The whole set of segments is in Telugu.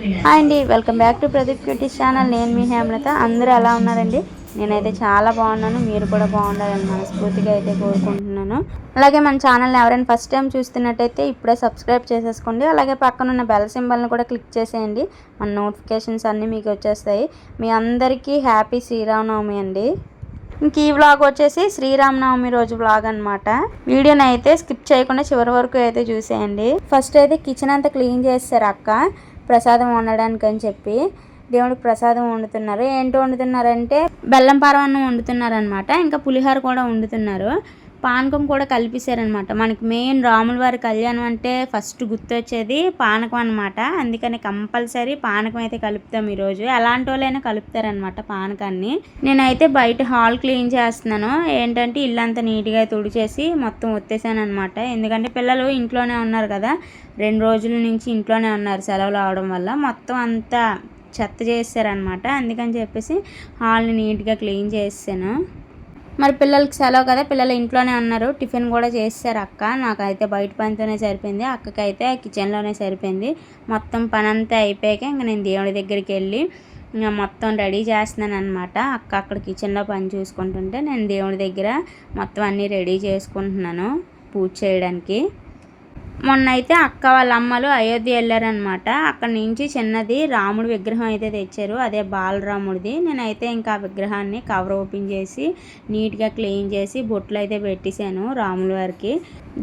హాయ్ అండి welcome back to Pradeep cuties channel. నేను మీ హేమలత. అందరూ ఎలా ఉన్నారండి? నేనైతే చాలా బాగున్నాను. మీరు కూడా బాగుండాలని మనస్ఫూర్తిగా అయితే కోరుకుంటున్నాను. అలాగే మన ఛానల్ని ఎవరైనా ఫస్ట్ టైం చూస్తున్నట్టయితే ఇప్పుడే సబ్స్క్రైబ్ చేసేసుకోండి. అలాగే పక్కన ఉన్న బెల్ సింబల్ని కూడా క్లిక్ చేసేయండి. మన నోటిఫికేషన్స్ అన్నీ మీకు వచ్చేస్తాయి. మీ అందరికీ హ్యాపీ శ్రీరామనవమి అండి. ఇంక ఈ వ్లాగ్ వచ్చేసి శ్రీరామనవమి రోజు వ్లాగ్ అనమాట వీడియోని అయితే స్కిప్ చేయకుండా చివరి వరకు అయితే చూసేయండి. ఫస్ట్ అయితే కిచెన్ అంతా క్లీన్ చేస్తారు అక్క. ప్రసాదం వండడానికి అని చెప్పి దేవుడికి ప్రసాదం వండుతున్నారు. ఏంటి వండుతున్నారంటే బెల్లం పారవన్నం వండుతున్నారనమాట ఇంకా పులిహోర కూడా వండుతున్నారు. పానకం కూడా కలిపేశారనమాట మనకి మెయిన్ రాముల వారి కళ్యాణం అంటే ఫస్ట్ గుర్తొచ్చేది పానకం అనమాట అందుకని కంపల్సరీ పానకం అయితే కలుపుతాం ఈరోజు. ఎలాంటి వాళ్ళైనా కలుపుతారనమాట పానకాన్ని. నేనైతే బయట హాల్ క్లీన్ చేస్తున్నాను. ఏంటంటే ఇల్లు అంతా నీట్గా తుడిచేసి మొత్తం ఒత్తేసాను అనమాట ఎందుకంటే పిల్లలు ఇంట్లోనే ఉన్నారు కదా. రెండు రోజుల నుంచి ఇంట్లోనే ఉన్నారు సెలవులు అవడం వల్ల. మొత్తం అంతా చెత్త చేస్తారనమాట అందుకని చెప్పేసి హాల్ని నీట్గా క్లీన్ చేసాను మరి పిల్లలకి సెలవు కదా పిల్లలు ఇంట్లోనే ఉన్నారు. టిఫిన్ కూడా చేస్తారు అక్క. నాకైతే బయట పనితోనే సరిపోయింది. అక్కకైతే కిచెన్లోనే సరిపోయింది. మొత్తం పని అంతా అయిపోయాక ఇంకా నేను దేవుడి దగ్గరికి వెళ్ళి ఇంకా మొత్తం రెడీ చేస్తున్నాను అనమాట అక్క అక్కడ కిచెన్లో పని చూసుకుంటుంటే నేను దేవుడి దగ్గర మొత్తం అన్నీ రెడీ చేసుకుంటున్నాను పూజ చేయడానికి. మొన్న అయితే అక్క వాళ్ళ అమ్మలు అయోధ్య వెళ్ళారనమాట అక్కడి నుంచి చిన్నది రాముడి విగ్రహం అయితే తెచ్చారు. అదే బాలరాముడిది. నేనైతే ఇంకా ఆ విగ్రహాన్ని కవర్ ఓపెన్ చేసి నీట్గా క్లీన్ చేసి బొట్లు అయితే పెట్టేశాను రాముల వారికి.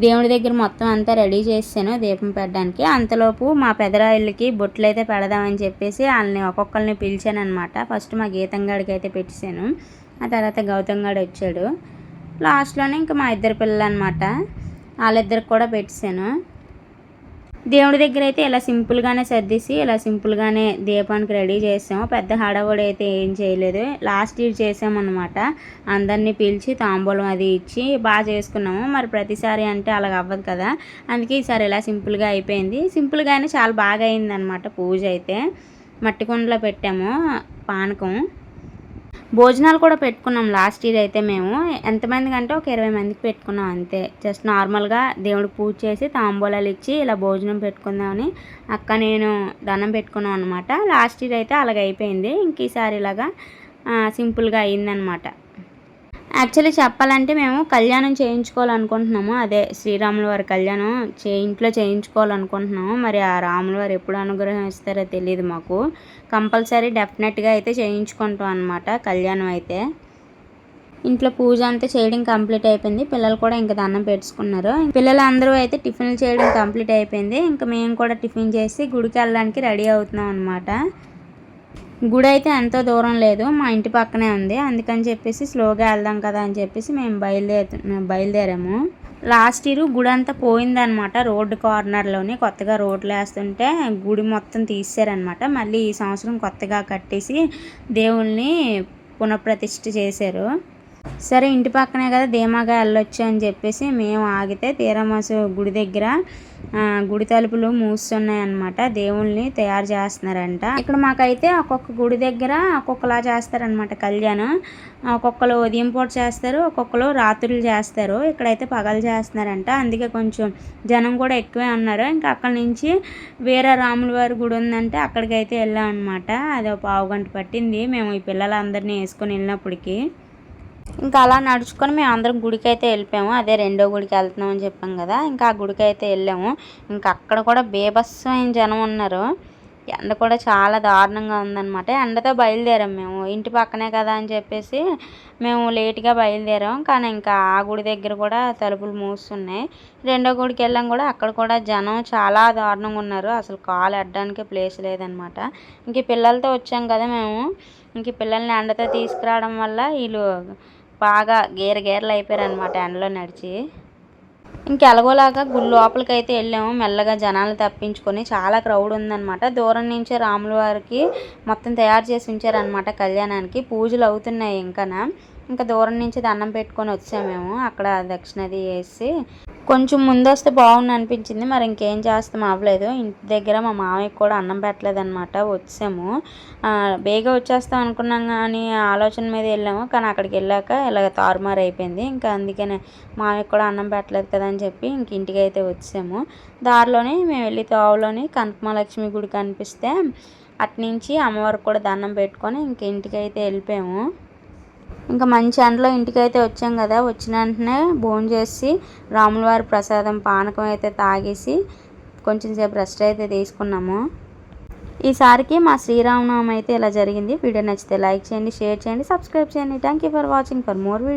దేవుడి దగ్గర మొత్తం అంతా రెడీ చేసాను దీపం పెట్టడానికి. అంతలోపు మా పెదరాయిళ్ళకి బొట్లు అయితే పెడదామని చెప్పేసి వాళ్ళని ఒక్కొక్కరిని పిలిచాను అనమాట ఫస్ట్ మా గీతంగాడికి అయితే పెట్టేశాను. ఆ తర్వాత గౌతమ్ గాడు వచ్చాడు. లాస్ట్లోనే ఇంకా మా ఇద్దరు పిల్లలు అనమాట వాళ్ళిద్దరికి కూడా పెట్టాను దేవుడి దగ్గర అయితే ఇలా సింపుల్గానే సర్దిసి ఇలా సింపుల్గానే దీపానికి రెడీ చేసాము. పెద్ద హడావుడి అయితే ఏం చేయలేదు. లాస్ట్ ఇయర్ చేసామన్నమాట. అందరినీ పిలిచి తాంబూలం అది ఇచ్చి బాగా చేసుకున్నాము. మరి ప్రతిసారి అంటే అలాగ అవ్వదు కదా. అందుకే ఈసారి ఇలా సింపుల్గా అయిపోయింది. సింపుల్గానే చాలా బాగా అయిందనమాట పూజ అయితే. మట్టి కుండలో పెట్టాము. పానకం. భోజనాలు కూడా పెట్టుకున్నాం. లాస్ట్ ఇయర్ అయితే మేము. ఎంతమందికి అంటే ఒక ఇరవై మందికి పెట్టుకున్నాం అంతే. జస్ట్ నార్మల్గా దేవుడికి పూజ చేసి తాంబూలాలు ఇచ్చి ఇలా భోజనం పెట్టుకుందామని అక్క నేను దండం పెట్టుకున్నాం అనమాట లాస్ట్ ఇయర్ అయితే అలాగ అయిపోయింది ఇంక ఈసారి ఇలాగా సింపుల్గా అయిందనమాట యాక్చువల్లీ చెప్పాలంటే మేము కళ్యాణం చేయించుకోవాలనుకుంటున్నాము. అదే శ్రీరాముల వారి కళ్యాణం చే ఇంట్లో చేయించుకోవాలనుకుంటున్నాము. మరి ఆ రాముల వారు ఎప్పుడు అనుగ్రహం ఇస్తారో తెలియదు మాకు. కంపల్సరీ డెఫినెట్గా అయితే చేయించుకుంటాం అనమాట కళ్యాణం అయితే. ఇంట్లో పూజ అంతా చేయడం కంప్లీట్ అయిపోయింది. పిల్లలు కూడా ఇంకా దండం పెట్టుకున్నారు. పిల్లలు అందరూ అయితే టిఫిన్లు చేయడం కంప్లీట్ అయిపోయింది. ఇంకా మేము కూడా టిఫిన్ చేసి గుడికి వెళ్ళడానికి రెడీ అవుతున్నాం అనమాట గుడి అయితే ఎంతో దూరం లేదు. మా ఇంటి పక్కనే ఉంది. అందుకని చెప్పేసి స్లోగా వెళ్దాం కదా అని చెప్పేసి మేము బయలుదేరు బయలుదేరాము. లాస్ట్ ఇయర్ గుడి అంతా పోయిందనమాట రోడ్డు కార్నర్లోని. కొత్తగా రోడ్లు వేస్తుంటే గుడి మొత్తం తీసారనమాట మళ్ళీ ఈ సంవత్సరం కొత్తగా కట్టేసి దేవుల్ని పునఃప్రతిష్ఠ చేశారు. సరే ఇంటి పక్కనే కదా ధీమాగా వెళ్ళొచ్చు అని చెప్పేసి మేము ఆగితే తీరమాసు గుడి దగ్గర గుడి తలుపులు మూస్తున్నాయి అనమాట దేవుల్ని తయారు చేస్తున్నారంట. ఇక్కడ మాకైతే ఒక్కొక్క గుడి దగ్గర ఒక్కొక్కలా చేస్తారనమాట కళ్యాణం. ఒక్కొక్కరు ఉదయం పూట చేస్తారు ఒక్కొక్కరు రాత్రులు చేస్తారు. ఇక్కడైతే పగలు చేస్తున్నారంట. అందుకే కొంచెం జనం కూడా ఎక్కువే ఉన్నారు. ఇంకా అక్కడ నుంచి వేరే రాముల వారి గుడి ఉందంటే అక్కడికైతే వెళ్ళాం అనమాట అది ఒక పావు గంట పట్టింది. మేము ఈ పిల్లలందరినీ వేసుకొని వెళ్ళినప్పటికీ. ఇంకా అలా నడుచుకొని మేము అందరం గుడికి అయితే వెళ్ళిపోయాము. అదే రెండో గుడికి వెళ్తున్నాం అని చెప్పాం కదా. ఇంకా ఆ గుడికి అయితే వెళ్ళాము. ఇంకా అక్కడ కూడా బీభత్సమైన జనం ఉన్నారు. ఎండ కూడా చాలా దారుణంగా ఉందన్నమాట. ఎండతో బయలుదేరాం మేము. ఇంటి పక్కనే కదా అని చెప్పేసి మేము లేట్గా బయలుదేరాం. కానీ ఇంకా ఆ గుడి దగ్గర కూడా తలుపులు మూస్తున్నాయి రెండో గుడికి వెళ్ళాం కూడా. అక్కడ కూడా జనం చాలా దారుణంగా ఉన్నారు. అసలు కాలు అడ్డానికి ప్లేస్ లేదనమాట ఇంక పిల్లలతో వచ్చాం కదా మేము. ఇంక పిల్లల్ని ఎండతో తీసుకురావడం వల్ల వీళ్ళు బాగా గీర గీరలు అయిపోయారు అనమాట ఎండలో నడిచి. ఇంకెలాగోలాగా గుడి లోపలికి అయితే వెళ్ళాము. మెల్లగా జనాలు తప్పించుకొని చాలా క్రౌడ్ ఉందన్నమాట. దూరం నుంచే రాముల వారికి మొత్తం తయారు చేసి ఉంచారనమాట కళ్యాణానికి. పూజలు అవుతున్నాయి ఇంకా ఇంకా దూరం నుంచి దండం పెట్టుకొని వచ్చాము మేము. అక్కడ దక్షిణది వేసి కొంచెం ముందు వస్తే బాగుండు అనిపించింది. మరి ఇంకేం చేస్తాం? అవ్వలేదు. ఇంటి దగ్గర మా మామయ్య కూడా అన్నం పెట్టలేదన్నమాట. వచ్చాము. బేగా బేగ వచ్చేస్తాం అనుకున్నాం కానీ ఆలోచన మీద వెళ్ళాము. కానీ అక్కడికి వెళ్ళాక ఇలాగ తారుమారు అయిపోయింది. ఇంకా అందుకనే మామయ్య కూడా అన్నం పెట్టలేదు కదా అని చెప్పి ఇంక ఇంటికి అయితే వచ్చాము. దారిలోనే మేము వెళ్ళి తోవలోని కనకమహాలక్ష్మి గుడి కనిపిస్తే అట్నుంచి అమ్మవారికి కూడా దండం పెట్టుకొని ఇంక ఇంటికి అయితే వెళ్ళిపోయాము. ఇంకా మంచి ఎండలో ఇంటికి అయితే వచ్చాం కదా వచ్చిన వెంటనే భోజనం చేసి రాములవారి ప్రసాదం పానకం అయితే తాగేసి కొంచెం సేపు రెస్ట్ అయితే తీసుకున్నాము. ఈసారికి మా శ్రీరామనవమి అయితే ఇలా జరిగింది. వీడియో నచ్చితే లైక్ చేయండి షేర్ చేయండి సబ్స్క్రైబ్ చేయండి. Thank you for watching for more video